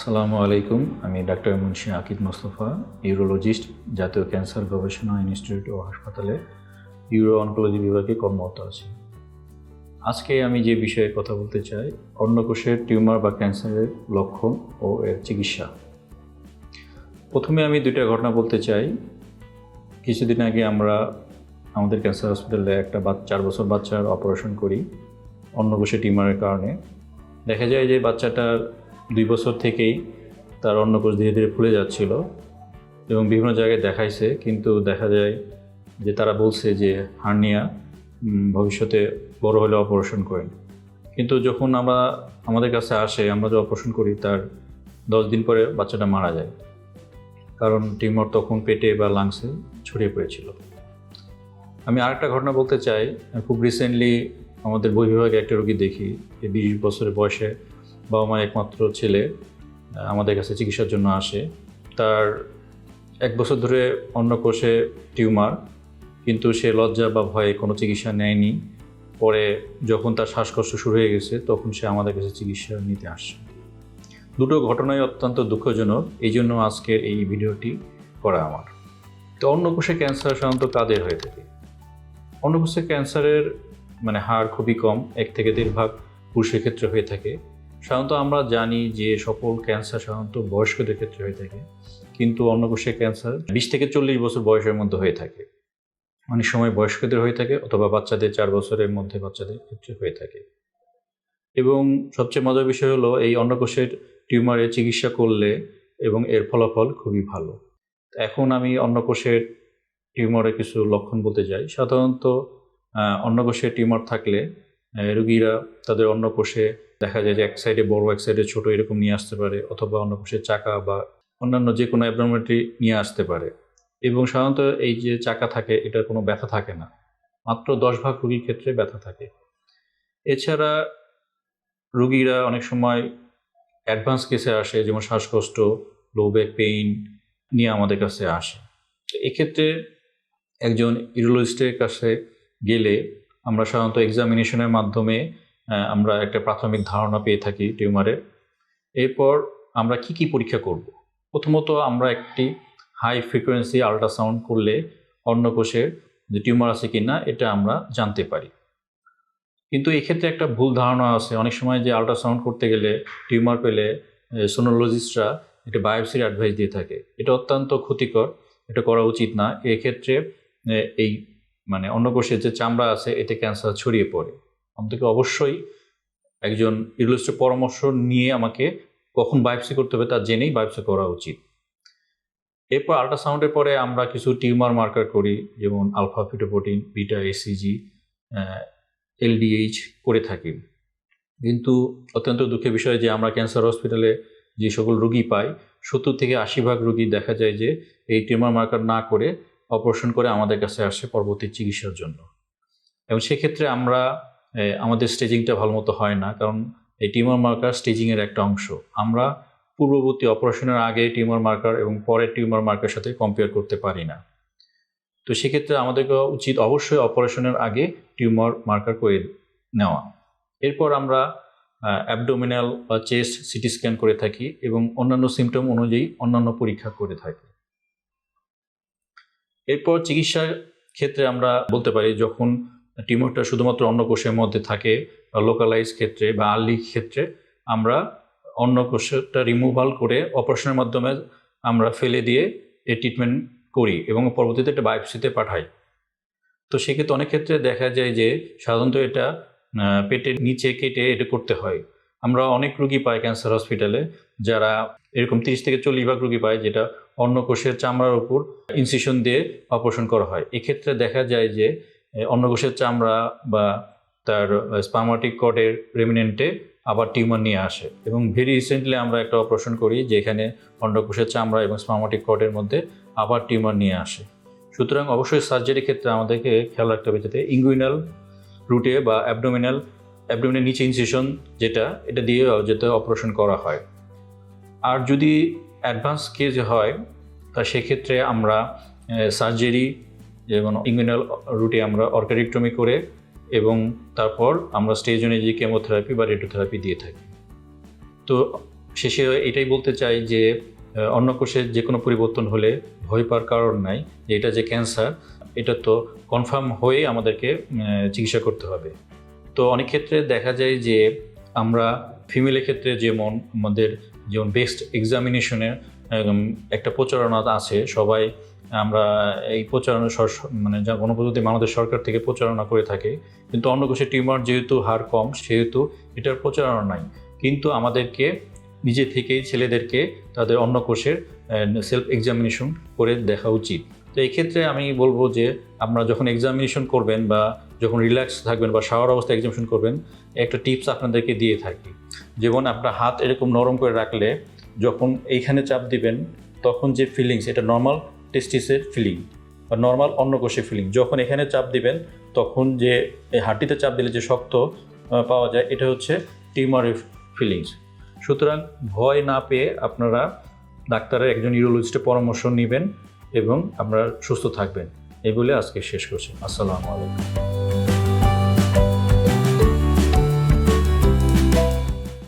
আসসালামু আলাইকুম। আমি ডাক্তার মুন্সি আকিদ মোস্তফা, ইউরোলজিস্ট, জাতীয় ক্যান্সার গবেষণা ইনস্টিটিউট ও হাসপাতালে ইউরো অনকোলজি বিভাগে কর্মরত আছি। আজকে আমি যে বিষয়ে কথা বলতে চাই, অন্নকোষের টিউমার বা ক্যান্সারের লক্ষণ ও এর চিকিৎসা। প্রথমে আমি দুইটা ঘটনা বলতে চাই। কিছুদিন আগে আমরা আমাদের ক্যান্সার হসপিটালে একটা চার বছর বাচ্চার অপারেশন করি অন্নকোষে টিউমারের কারণে। দেখা যায় যে বাচ্চাটার দুই বছর থেকেই তার অন্নকোষ ধীরে ধীরে ফুলে যাচ্ছিল এবং বিভিন্ন জায়গায় দেখাইছে, কিন্তু দেখা যায় যে তারা বলছে যে হার্নিয়া ভবিষ্যতে বড় হলে অপারেশন করেন। কিন্তু যখন আমরা আমাদের কাছে আসে, আমরা যে অপারেশন করি, তার দশ দিন পরে বাচ্চাটা মারা যায়। কারণ টিউমার তখন পেটে বা লাংসে ছড়িয়ে পড়েছিল। আমি আরেকটা ঘটনা বলতে চাই, খুব রিসেন্টলি আমাদের বই বিভাগে একটা রোগী দেখি, যে বিশ বছরের বয়সে বাবা মায়ের একমাত্র ছেলে আমাদের কাছে চিকিৎসার জন্য আসে। তার এক বছর ধরে অন্য কোষে টিউমার, কিন্তু সে লজ্জা বা ভয়ে কোনো চিকিৎসা নেয়নি। পরে যখন তার শ্বাসকষ্ট শুরু হয়ে গেছে, তখন সে আমাদের কাছে চিকিৎসা নিতে আসে। দুটো ঘটনাই অত্যন্ত দুঃখজনক এই জন্য আজকের এই ভিডিওটি করা আমার। তো অন্নকোষে ক্যান্সার সাধারণত কাদের হয়ে থাকে? অন্নকোষে ক্যান্সারের মানে হার খুবই কম, এক থেকে দেড় ভাগ পুরুষের ক্ষেত্রে হয়ে থাকে। সাধারণত আমরা জানি যে সকল ক্যান্সার সাধারণত বয়স্কদের ক্ষেত্রে হয়ে থাকে, কিন্তু অন্নকোষের ক্যান্সার বিশ থেকে চল্লিশ বছর বয়সের মধ্যে হয়ে থাকে। অনেক সময় বয়স্কদের হয়ে থাকে অথবা বাচ্চাদের চার বছরের মধ্যে বাচ্চাদের ক্ষেত্রে হয়ে থাকে। এবং সবচেয়ে মজার বিষয় হলো, এই অন্নকোষের টিউমারের চিকিৎসা করলে এবং এর ফলাফল খুবই ভালো। এখন আমি অন্নকোষের টিউমারের কিছু লক্ষণ বলতে চাই। সাধারণত অন্নকোষে টিউমার থাকলে রোগীরা তাদের অন্নকোষে দেখা যায় যে এক সাইডে বড়, এক সাইডে ছোট এরকম নিয়ে আসতে পারে, অথবা অন্নকোষের চাকা বা অন্যান্য যে কোনো অ্যাবনর্মালিটি নিয়ে আসতে পারে। এবং সাধারণত এই যে চাকা থাকে, এটার কোনো ব্যথা থাকে না। মাত্র দশ ভাগ রুগীর ক্ষেত্রে ব্যথা থাকে। এছাড়া রুগীরা অনেক সময় অ্যাডভান্স কেসে আসে, যেমন শ্বাসকষ্ট লো ব্যাক পেইন নিয়ে আমাদের কাছে আসে। এক্ষেত্রে একজন ইউরোলজিস্টের কাছে গেলে আমরা সাধারণত এক্সামিনেশনের মাধ্যমে আমরা একটা প্রাথমিক ধারণা পেয়ে থাকি টিউমারের এরপর আমরা কি কি পরীক্ষা করব? প্রথমত আমরা একটি হাই ফ্রিকোয়েন্সি আল্ট্রাসাউন্ড করলে অন্নকোষের যে টিউমার আছে কি না এটা আমরা জানতে পারি। কিন্তু এক্ষেত্রে একটা ভুল ধারণা আছে। অনেক সময় যে আল্ট্রাসাউন্ড করতে গেলে টিউমার পেলে সোনোলজিস্টরা এটা বায়োপসির অ্যাডভাইস দিয়ে থাকে। এটা অত্যন্ত ক্ষতিকর, এটা করা উচিত না। এক্ষেত্রে এই মানে অন্নকোষের যে চামড়া আছে, এতে ক্যান্সার ছড়িয়ে পড়ে। আমাদেরকে অবশ্যই একজন ইউরোলজিস্টের পরামর্শ নিয়ে আমাকে কখন বায়োপসি করতে হবে তা জেনেই বায়োপসি করা উচিত। এরপর আল্ট্রাসাউন্ডের পরে আমরা কিছু টিউমার মার্কার করি, যেমন alpha, fetoprotein, beta, HCG LDH করে থাকি। কিন্তু অত্যন্ত দুঃখের বিষয় যে আমরা ক্যান্সার হসপিটালে যে সকল রুগী পাই, সত্তর থেকে আশি ভাগ রুগী দেখা যায় যে এই টিউমার মার্কার না করে অপারেশন করে আমাদের কাছে আসে পরবর্তী চিকিৎসার জন্য। এবং সেক্ষেত্রে আমরা আমাদের স্টেজিংটা ভালো মতো হয় না, কারণ এই টিউমার মার্কার স্টেজিংয়ের একটা অংশ। আমরা পূর্ববর্তী অপারেশনের আগে টিউমার মার্কার এবং পরের টিউমার মার্কার সাথে কম্পেয়ার করতে পারি না। তো সেক্ষেত্রে আমাদেরকে উচিত অবশ্যই অপারেশনের আগে টিউমার মার্কার করে নেওয়া। এরপর আমরা অ্যাবডোমিনাল বা চেস্ট সিটি স্ক্যান করে থাকি এবং অন্যান্য সিমটম অনুযায়ী অন্যান্য পরীক্ষা করে থাকি। এরপর চিকিৎসার ক্ষেত্রে আমরা বলতে পারি, যখন টিউমারটা শুধুমাত্র অন্য কোষের মধ্যে থাকে, বা লোকালাইজ ক্ষেত্রে বা আর্লি ক্ষেত্রে, আমরা অন্য কোষটা রিমুভাল করে অপারেশনের মাধ্যমে আমরা ফেলে দিয়ে এই ট্রিটমেন্ট করি এবং পরবর্তীতে এটা বায়োপসিতে পাঠাই। তো সেক্ষেত্রে অনেক ক্ষেত্রে দেখা যায় যে সাধারণত এটা পেটের নিচে কেটে এটা করতে হয়। আমরা অনেক রুগী পাই ক্যান্সার হসপিটালে যারা এরকম তিরিশ থেকে চল্লিশ ভাগ রুগী পায় যেটা অন্য কোষের চামড়ার উপর ইনসিশন দিয়ে অপারেশন করা হয়। এক্ষেত্রে দেখা যায় যে এ, অন্নকোষের চামড়া বা তার স্পার্মাটিক কডের রেমিনেন্টে আবার টিউমার নিয়ে আসে। এবং ভেরি রিসেন্টলি আমরা একটা অপারেশন করি যেখানে অন্ডকোষের চামড়া এবং স্পার্মাটিক কডের মধ্যে আবার টিউমার নিয়ে আসে। সুতরাং অবশ্যই সার্জারির ক্ষেত্রে আমাদেরকে খেয়াল রাখতে হবে যাতে ইঙ্গুইনাল রুটে বা অ্যাবডোমিনাল অ্যাবডোমিনের নিচে ইনসিশন যেটা এটা দিয়ে যাতে অপারেশন করা হয়। আর যদি অ্যাডভান্স কেজ হয় তা সেক্ষেত্রে আমরা সার্জারি যেমন ইঙ্গুইনাল রুটে আমরা অর্কারিক্টমি করে এবং তারপর আমরা স্টেজ অনুযায়ী কেমোথেরাপি বা রেডিওথেরাপি দিয়ে থাকি। তো শেষে এটাই বলতে চাই যে অন্য অন্নকোষের যে কোনো পরিবর্তন হলে ভয় পাওয়ার কারণ নাই, যে এটা যে ক্যান্সার এটা তো কনফার্ম হয়ে আমাদেরকে চিকিৎসা করতে হবে। তো অনেক ক্ষেত্রে দেখা যায় যে আমরা ফিমেলের ক্ষেত্রে যেমন আমাদের যেমন বেস্ট এক্সামিনেশনের একটা প্রচারণা আছে, সবাই আমরা এই প্রচারণা মানে যা গণপ্রজাতন্ত্রী বাংলাদেশ সরকার থেকে প্রচারণা করে থাকে, কিন্তু অন্নকোষের টিউমার যেহেতু হার কম, সেহেতু এটার প্রচারণা নাই। কিন্তু আমাদেরকে, নিজে থেকেই ছেলেদেরকে তাদের অন্নকোষের সেলফ এক্সামিনেশন করে দেখা উচিত। তো এই ক্ষেত্রে আমি বলব যে, আপনারা যখন এক্সামিনেশন করবেন বা যখন রিল্যাক্স থাকবেন বা শাওয়ার অবস্থায় এক্সামিনেশন করবেন, একটা টিপস আপনাদেরকে দিয়ে থাকি। যেমন আপনার হাত এরকম নরম করে রাখলে যখন এইখানে চাপ দিবেন, তখন যে ফিলিংস এটা নর্মাল টেস্টিসের ফিলিং বা নর্মাল অন্নকোষের ফিলিং যখন এখানে চাপ দিবেন, তখন যে হাড্ডিতে চাপ দিলে যে শক্ত পাওয়া যায়, এটা হচ্ছে টিউমারের ফিলিংস সুতরাং ভয় না পেয়ে আপনারা ডাক্তারের একজন ইউরোলজিস্টের পরামর্শ নেবেন এবং আপনারা সুস্থ থাকবেন। এই বলে আজকে শেষ করছি। আসসালামু আলাইকুম।